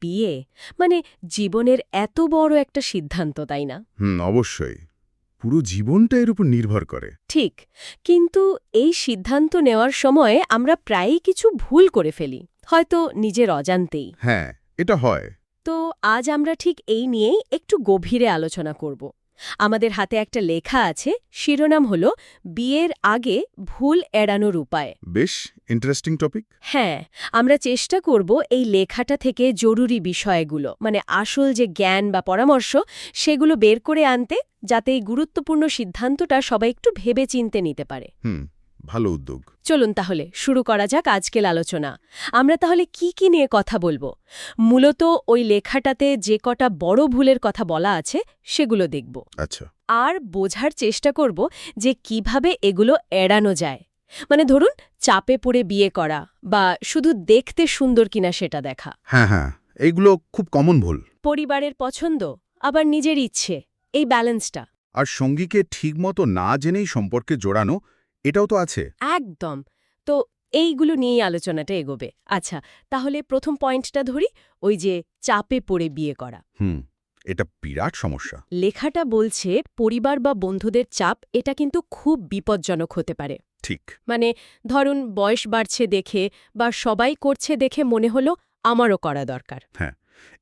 বিয়ে? মানে জীবনের এত বড় একটা সিদ্ধান্ত তাই না? হুম অবশ্যই। পুরো জীবনটা এর উপর নির্ভর করে। ঠিক। কিন্তু এই সিদ্ধান্ত নেওয়ার সময় আমরা প্রায়ই কিছু ভুল করে ফেলি হয়তো নিজের অজান্তেই। হ্যাঁ এটা হয়। তো আজ আমরা ঠিক এই নিয়েই একটু গভীরে আলোচনা করব। আমাদের হাতে একটা লেখা আছে শিরোনাম হল বিয়ের আগে ভুল এড়ানোর উপায়। বেশ ইন্টারেস্টিং টপিক হ্যাঁ আমরা চেষ্টা করব এই লেখাটা থেকে জরুরি বিষয়গুলো মানে আসল যে জ্ঞান বা পরামর্শ সেগুলো বের করে আনতে যাতে এই গুরুত্বপূর্ণ সিদ্ধান্তটা সবাই একটু ভেবে চিনতে নিতে পারে। হুম। ভালো উদ্যোগ। চলুন তাহলে শুরু করা যাক আজকের আলোচনা। আমরা তাহলে কি কি নিয়ে কথা বলব? মূলত ওই লেখাটাতে যে কটা বড় ভুলের কথা বলা আছে সেগুলো দেখব। আচ্ছা। আর বোঝার চেষ্টা করব যে কীভাবে এগুলো এড়ানো যায়। মানে ধরুন চাপে পড়ে বিয়ে করা বা শুধু দেখতে সুন্দর কিনা সেটা দেখা। হ্যাঁ হ্যাঁ এইগুলো খুব কমন ভুল। পরিবারের পছন্দ আবার নিজের ইচ্ছে এই ব্যালেন্সটা আর সঙ্গীকে ঠিকমতো না জেনেই সম্পর্কে জোড়ানো এটাও তো আছে। একদম। তো এইগুলো নিয়েই আলোচনাটা এগোবে। আচ্ছা তাহলে প্রথম পয়েন্টটা ধরি ওই যে চাপে পড়ে বিয়ে করা। হুম এটা বিরাট সমস্যা। লেখাটা বলছে পরিবার বা বন্ধুদের চাপ এটা কিন্তু খুব বিপজ্জনক হতে পারে। ঠিক। মানে ধরুন বয়স বাড়ছে দেখে বা সবাই করছে দেখে মনে হলো আমারও করা দরকার। হ্যাঁ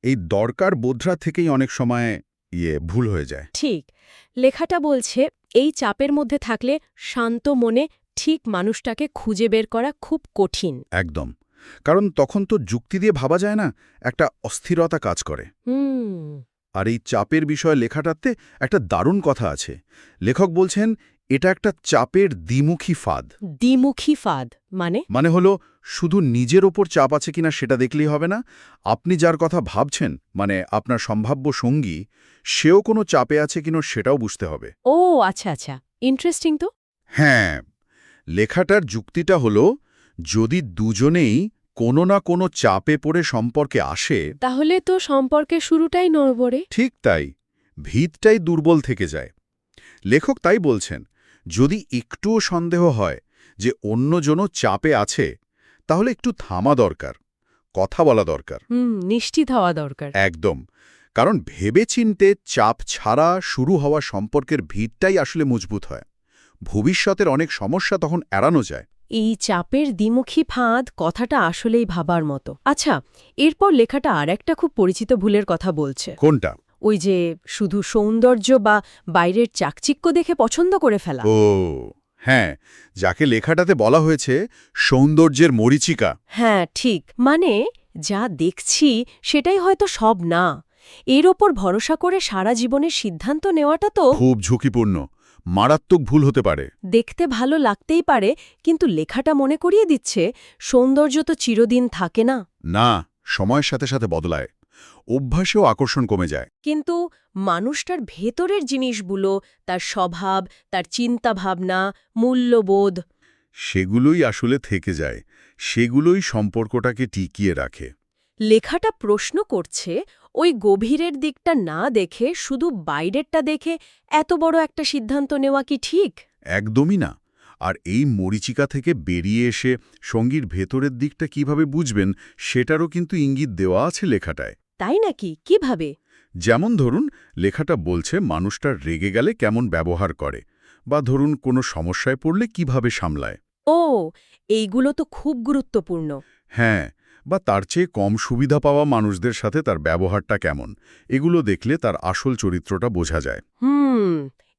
এই দরকার বোধরা থেকেই অনেক সময় ইয়ে ভুল হয়ে যায়। ঠিক। লেখাটা বলছে এই চাপের মধ্যে থাকলে শান্ত মনে ঠিক মানুষটাকে খুঁজে বের করা খুব কঠিন। একদম। কারণ তখন তো যুক্তি দিয়ে ভাবা যায় না একটা অস্থিরতা কাজ করে। হুম। আর এই চাপের বিষয়ে লেখাটাতে একটা দারুণ কথা আছে। লেখক বলছেন এটা একটা চাপের দ্বিমুখী ফাঁদ। দ্বিমুখী ফাঁদ মানে? মানে হলো শুধু নিজের ওপর চাপ আছে কিনা সেটা দেখলেই হবে না। আপনি যার কথা ভাবছেন মানে আপনার সম্ভাব্য সঙ্গী সেও কোনো চাপে আছে কিনা সেটাও বুঝতে হবে। ও আচ্ছা আচ্ছা। ইন্টারেস্টিং তো। হ্যাঁ। লেখাটার যুক্তিটা হলো যদি দুজনেই কোনো না কোনো চাপে পড়ে সম্পর্কে আসে তাহলে তো সম্পর্কে শুরুটাই নড়বড়ে। ঠিক তাই। ভিতটাই দুর্বল থেকে যায়। লেখক তাই বলছেন যদি একটুও সন্দেহ হয় যে অন্যজনও চাপে আছে তাহলে একটু থামা দরকার কথা বলা দরকার। হুম নিশ্চিত হওয়া দরকার। একদম কারণ ভেবেচিন্তে চাপ ছাড়া শুরু হওয়া সম্পর্কের ভিতটাই আসলে মজবুত হয়। ভবিষ্যতের অনেক সমস্যা তখন এড়ানো যায়। এই চাপের দ্বিমুখী ফাঁদ কথাটা আসলেই ভাবার মতো। আচ্ছা এরপর লেখাটা আর একটা খুব পরিচিত ভুলের কথা বলছে। কোনটা? ওই যে শুধু সৌন্দর্য বা বাইরের চাকচিক্য দেখে পছন্দ করে ফেলা। ও হ্যাঁ যাকে লেখাটাতে বলা হয়েছে সৌন্দর্যের মরিচিকা। হ্যাঁ ঠিক। মানে যা দেখছি সেটাই হয়তো সব না। এর ওপর ভরসা করে সারা জীবনের সিদ্ধান্ত নেওয়াটা তো খুব ঝুঁকিপূর্ণ। মারাত্মক ভুল হতে পারে। দেখতে ভালো লাগতেই পারে কিন্তু লেখাটা মনে করিয়ে দিচ্ছে সৌন্দর্য তো চিরদিন থাকে না। না সময়ের সাথে সাথে বদলায়। অভ্যাসেও আকর্ষণ কমে যায়। কিন্তু মানুষটার ভেতরের জিনিসগুলো তার স্বভাব তার চিন্তাভাবনা মূল্যবোধ। সেগুলোই আসলে থেকে যায়। সেগুলোই সম্পর্কটাকে টিকিয়ে রাখে। লেখাটা প্রশ্ন করছে ওই গভীরের দিকটা না দেখে শুধু বাইরেরটা দেখে এত বড় একটা সিদ্ধান্ত নেওয়া কি ঠিক? একদমই না। আর এই মরিচিকা থেকে বেরিয়ে এসে সঙ্গীর ভেতরের দিকটা কীভাবে বুঝবেন সেটারও কিন্তু ইঙ্গিত দেওয়া আছে লেখাটায়। তাই নাকি? কীভাবে? যেমন ধরুন লেখাটা বলছে মানুষটা রেগে গেলে কেমন ব্যবহার করে বা ধরুন কোনো সমস্যায় পড়লে কীভাবে সামলায়। ও এইগুলো তো খুব গুরুত্বপূর্ণ। হ্যাঁ বা তার চেয়ে কম সুবিধা পাওয়া মানুষদের সাথে তার ব্যবহারটা কেমন এগুলো দেখলে তার আসল চরিত্রটা বোঝা যায়। হুম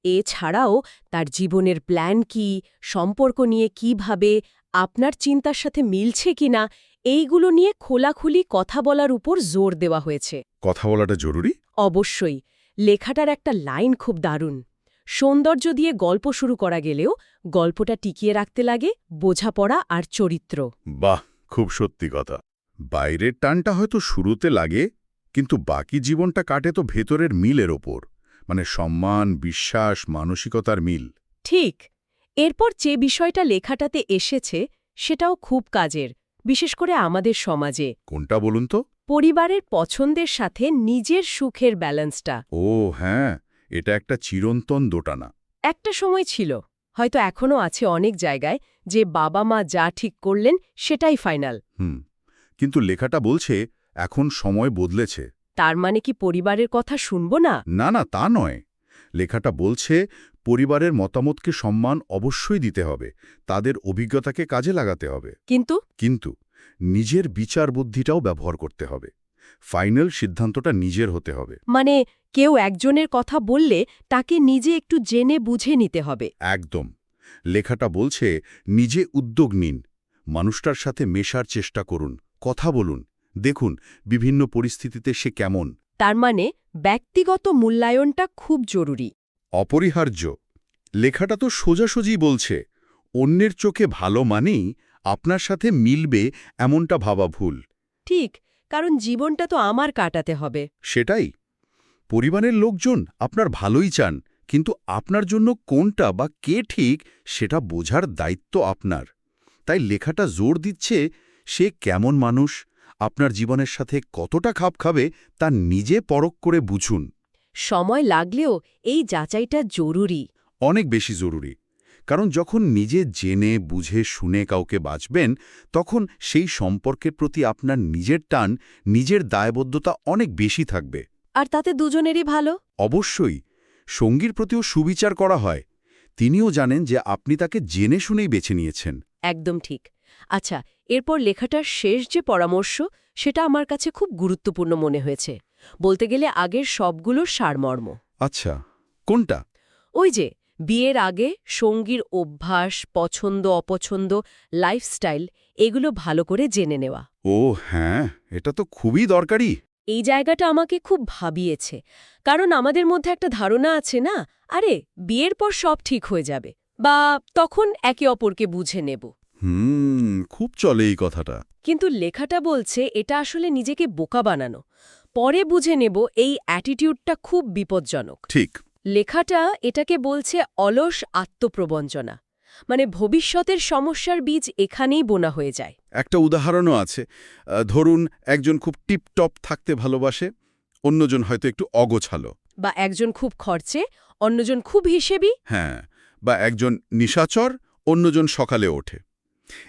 এছাড়াও তার জীবনের প্ল্যান কি সম্পর্ক নিয়ে কীভাবে আপনার চিন্তার সাথে মিলছে কিনা এইগুলো নিয়ে খোলাখুলি কথা বলার উপর জোর দেওয়া হয়েছে। কথা বলাটা জরুরি? অবশ্যই। লেখাটার একটা লাইন খুব দারুণ। সৌন্দর্য দিয়ে গল্প শুরু করা গেলেও গল্পটা টিকিয়ে রাখতে লাগে বোঝাপড়া আর চরিত্র। বাহ খুব সত্যি কথা। বাইরের টানটা হয়তো শুরুতে লাগে কিন্তু বাকি জীবনটা কাটে তো ভেতরের মিলের ওপর। মানে সম্মান বিশ্বাস মানসিকতার মিল। ঠিক। এরপর যে বিষয়টা লেখাটাতে এসেছে সেটাও খুব কাজের। বিশেষ করে আমাদের সমাজে। কোনটা বলুন তো? পরিবারের পছন্দের সাথে নিজের সুখের ব্যালেন্সটা। ও হ্যাঁ এটা একটা চিরন্তন দোটানা। একটা সময় ছিল হয়তো এখনও আছে অনেক জায়গায় যে বাবা মা যা ঠিক করলেন সেটাই ফাইনাল। হুম কিন্তু লেখাটা বলছে এখন সময় বদলেছে। তার মানে কি পরিবারের কথা শুনব না? না না তা নয়। লেখাটা বলছে পরিবারের মতামতকে সম্মান অবশ্যই দিতে হবে তাদের অভিজ্ঞতাকে কাজে লাগাতে হবে। কিন্তু? কিন্তু নিজের বিচার বুদ্ধিটাও ব্যবহার করতে হবে। ফাইনাল সিদ্ধান্তটা নিজের হতে হবে। মানে কেউ একজনের কথা বললে তাকে নিজে একটু জেনে বুঝে নিতে হবে। একদম। লেখাটা বলছে নিজে উদ্যোগ নিন মানুষটার সাথে মেশার চেষ্টা করুন কথা বলুন দেখুন বিভিন্ন পরিস্থিতিতে সে কেমন। তার মানে ব্যক্তিগত মূল্যায়নটা খুব জরুরি। অপরিহার্য। লেখাটা তো সোজাসুজি বলছে অন্যের চোখে ভালো মানেই আপনার সাথে মিলবে এমনটা ভাবা ভুল। ঠিক কারণ জীবনটা তো আমার কাটাতে হবে। সেটাই। পরিবারের লোকজন আপনার ভালোই চান কিন্তু আপনার জন্য কোনটা বা কে ঠিক সেটা বোঝার দায়িত্ব আপনার। তাই লেখাটা জোর দিচ্ছে সে কেমন মানুষ আপনার জীবনের সাথে কতটা খাপ খাবে তা নিজে পরখ করে বুঝুন। সময় লাগলেও এই যাচাইটা জরুরি। অনেক বেশি জরুরি। কারণ যখন নিজে জেনে বুঝে শুনে কাউকে বাঁচবেন তখন সেই সম্পর্কের প্রতি আপনার নিজের টান নিজের দায়বদ্ধতা অনেক বেশি থাকবে। আর তাতে দুজনেরই ভালো? অবশ্যই। সঙ্গীর প্রতিও সুবিচার করা হয়। তিনিও জানেন যে আপনি তাকে জেনে শুনেই বেছে নিয়েছেন। একদম ঠিক। আচ্ছা এরপর লেখাটার শেষ যে পরামর্শ সেটা আমার কাছে খুব গুরুত্বপূর্ণ মনে হয়েছে। বলতে গেলে আগের সবগুলোর সারমর্ম। আচ্ছা কোনটা? ওই যে বিয়ের আগে সঙ্গীর অভ্যাস পছন্দ অপছন্দ লাইফস্টাইল এগুলো ভালো করে জেনে নেওয়া। ও হ্যাঁ এটা তো খুবই দরকারি। এই জায়গাটা আমাকে খুব ভাবিয়েছে। কারণ আমাদের মধ্যে একটা ধারণা আছে না? আরে বিয়ের পর সব ঠিক হয়ে যাবে। বা তখন একে অপরকে বুঝে নেব। হুম খুব চলে এই কথাটা। কিন্তু লেখাটা বলছে এটা আসলে নিজেকে বোকা বানানো। পরে বুঝে নেব এই অ্যাটিটিউডটা খুব বিপজ্জনক। ঠিক। লেখাটা এটাকে বলছে অলস আত্মপ্রবঞ্চনা মানে ভবিষ্যতের সমস্যার বীজ এখানেই বোনা হয়ে যায়। একটা উদাহরণও আছে। ধরুন একজন খুব টিপটপ থাকতে ভালোবাসে অন্যজন হয়তো একটু অগোছালো। বা একজন খুব খরচে অন্যজন খুব হিসেবি। হ্যাঁ বা একজন নিশাচর অন্যজন সকালে ওঠে।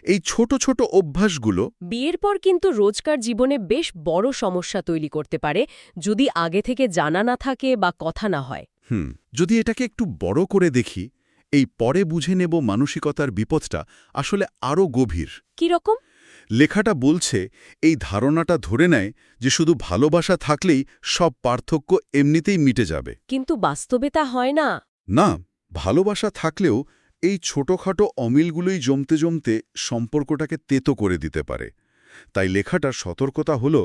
এই ছোট ছোট অভ্যাসগুলো বিয়ের পর কিন্তু রোজকার জীবনে বেশ বড় সমস্যা তৈরি করতে পারে যদি আগে থেকে জানা না থাকে বা কথা না হয়। হুম যদি এটাকে একটু বড় করে দেখি এই পরে বুঝে নেব মানসিকতার বিপদটা আসলে আরও গভীর। কীরকম লেখাটা বলছে এই ধারণাটা ধরে নেয় যে শুধু ভালোবাসা থাকলেই সব পার্থক্য এমনিতেই মিটে যাবে। কিন্তু বাস্তবে তা হয় না। না ভালোবাসা থাকলেও এই ছোটখাটো অমিলগুলোই জমতে জমতে সম্পর্কটাকে তেতো করে দিতে পারে। তাই লেখাটার সতর্কতা হল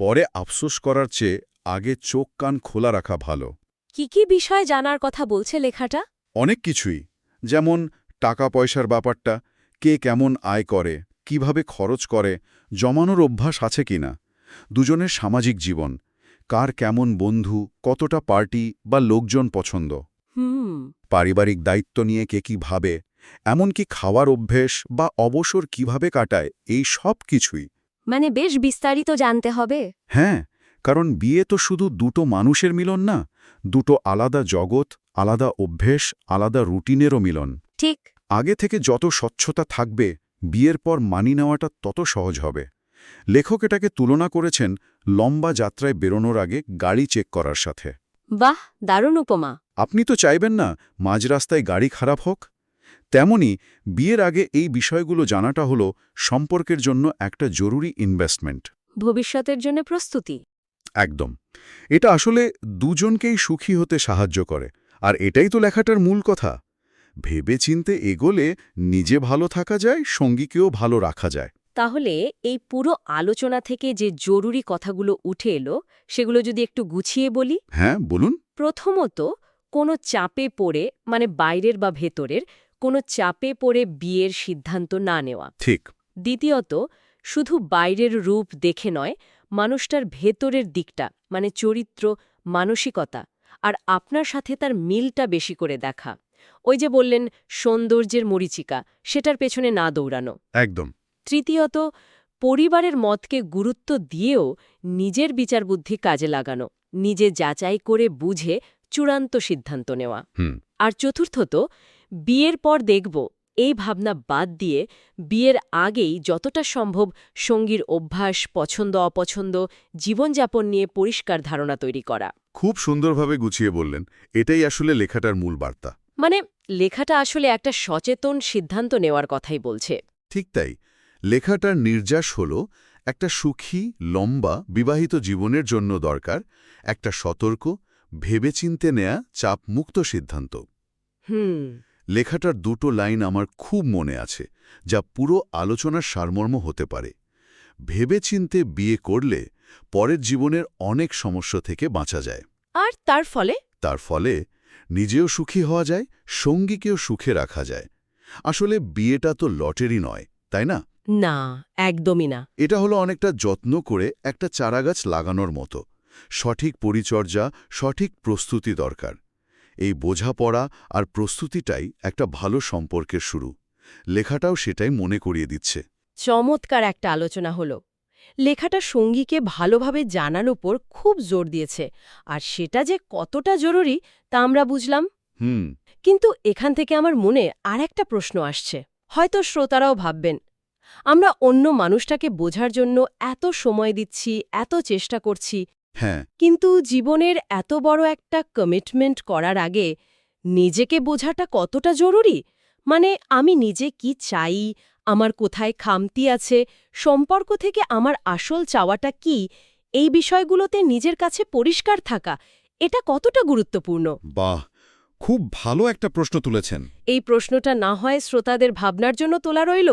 পরে আফসোস করার চেয়ে আগে চোখ কান খোলা রাখা ভালো। কি কি বিষয় জানার কথা বলছে লেখাটা? অনেক কিছুই। যেমন টাকা পয়সার ব্যাপারটা কে কেমন আয় করে কীভাবে খরচ করে জমানোর অভ্যাস আছে কিনা। দুজনের সামাজিক জীবন কার কেমন বন্ধু কতটা পার্টি বা লোকজন পছন্দ। পারিবারিক দায়িত্ব নিয়ে কে কী ভাবে এমনকি খাওয়ার অভ্যেস বা অবসর কীভাবে কাটায় এই সব কিছুই। মানে বেশ বিস্তারিত জানতে হবে। হ্যাঁ কারণ বিয়ে তো শুধু দুটো মানুষের মিলন না দুটো আলাদা জগৎ আলাদা অভ্যেস আলাদা রুটিনেরও মিলন। ঠিক। আগে থেকে যত স্বচ্ছতা থাকবে বিয়ের পর মানি নেওয়াটা তত সহজ হবে। লেখক এটাকে তুলনা করেছেন লম্বা যাত্রায় বেরোনোর আগে গাড়ি চেক করার সাথে। বাহ দারুণ উপমা। আপনি তো চাইবেন না মাঝ রাস্তায় গাড়ি খারাপ হোক? তেমনি বিয়ের আগে এই বিষয়গুলো জানাটা হলো সম্পর্কের জন্য একটা জরুরি ইনভেস্টমেন্ট ভবিষ্যতের জন্য প্রস্তুতি। একদম। এটা আসলে দুজনকেই সুখী হতে সাহায্য করে আর এটাই তো লেখাটার মূল কথা। ভেবেচিন্তে এগোলে নিজে ভালো থাকা যায় সঙ্গীকেও ভালো রাখা যায়। তাহলে এই পুরো আলোচনা থেকে যে জরুরি কথাগুলো উঠে এলো সেগুলো যদি একটু গুছিয়ে বলি? হ্যাঁ বলুন। প্রথমত কোনো চাপে পড়ে মানে বাইরের বা ভেতরের কোনো চাপে পড়ে বিয়ের সিদ্ধান্ত না নেওয়া। ঠিক। দ্বিতীয়ত শুধু বাইরের রূপ দেখে নয় মানুষটার ভেতরের দিকটা মানে চরিত্র মানসিকতা আর আপনার সাথে তার মিলটা বেশি করে দেখা। ওই যে বললেন সৌন্দর্যের মরিচিকা সেটার পেছনে না দৌড়ানো। একদম। তৃতীয়ত পরিবারের মতকে গুরুত্ব দিয়েও নিজের বিচারবুদ্ধি কাজে লাগানো নিজে যাচাই করে বুঝে চূড়ান্ত সিদ্ধান্ত নেওয়া। আর চতুর্থত বিয়ের পর দেখব এই ভাবনা বাদ দিয়ে বিয়ের আগেই যতটা সম্ভব সঙ্গীর অভ্যাস পছন্দ অপছন্দ জীবনযাপন নিয়ে পরিষ্কার ধারণা তৈরি করা। খুব সুন্দরভাবে গুছিয়ে বললেন। এটাই আসলে লেখাটার মূল বার্তা। মানে লেখাটা আসলে একটা সচেতন সিদ্ধান্ত নেওয়ার কথাই বলছে। ঠিক তাই। লেখাটার নির্যাস হল একটা সুখী লম্বা বিবাহিত জীবনের জন্য দরকার একটা সতর্ক ভেবেচিন্তে নেয়া চাপমুক্ত সিদ্ধান্ত। হুম। লেখাটার দুটো লাইন আমার খুব মনে আছে যা পুরো আলোচনার সারমর্ম হতে পারে। ভেবেচিন্তে বিয়ে করলে পরের জীবনের অনেক সমস্যা থেকে বাঁচা যায়। আর তার ফলে? তার ফলে নিজেও সুখী হওয়া যায় সঙ্গীকেও সুখে রাখা যায়। আসলে বিয়েটা তো লটারি নয় তাই না? না একদমই না। এটা হলো অনেকটা যত্ন করে একটা চারাগাছ লাগানোর মতো। সঠিক পরিচর্যা সঠিক প্রস্তুতি দরকার। এই বোঝাপড়া আর প্রস্তুতিটাই একটা ভালো সম্পর্কের শুরু। লেখাটাও সেটাই মনে করিয়ে দিচ্ছে। চমৎকার একটা আলোচনা হলো। লেখাটা সঙ্গীকে ভালোভাবে জানার উপর খুব জোর দিয়েছে। আর সেটা যে কতটা জরুরি তা আমরা বুঝলাম। হুম। কিন্তু এখান থেকে আমার মনে আর একটা প্রশ্ন আসছে। হয়তো শ্রোতারাও ভাববেন আমরা অন্য মানুষটাকে বোঝার জন্য এত সময় দিচ্ছি এত চেষ্টা করছি হ্যাঁ। কিন্তু জীবনের এত বড় একটা কমিটমেন্ট করার আগে নিজেকে বোঝাটা কতটা জরুরি? মানে আমি নিজে কি চাই? আমার কোথায় খামতি আছে? সম্পর্ক থেকে আমার আসল চাওয়াটা কি? এই বিষয়গুলোতে নিজের কাছে পরিষ্কার থাকা এটা কতটা গুরুত্বপূর্ণ? বাহ! খুব ভালো একটা প্রশ্ন তুলেছেন। এই প্রশ্নটা না হয় শ্রোতাদের ভাবনার জন্য তোলা রইল?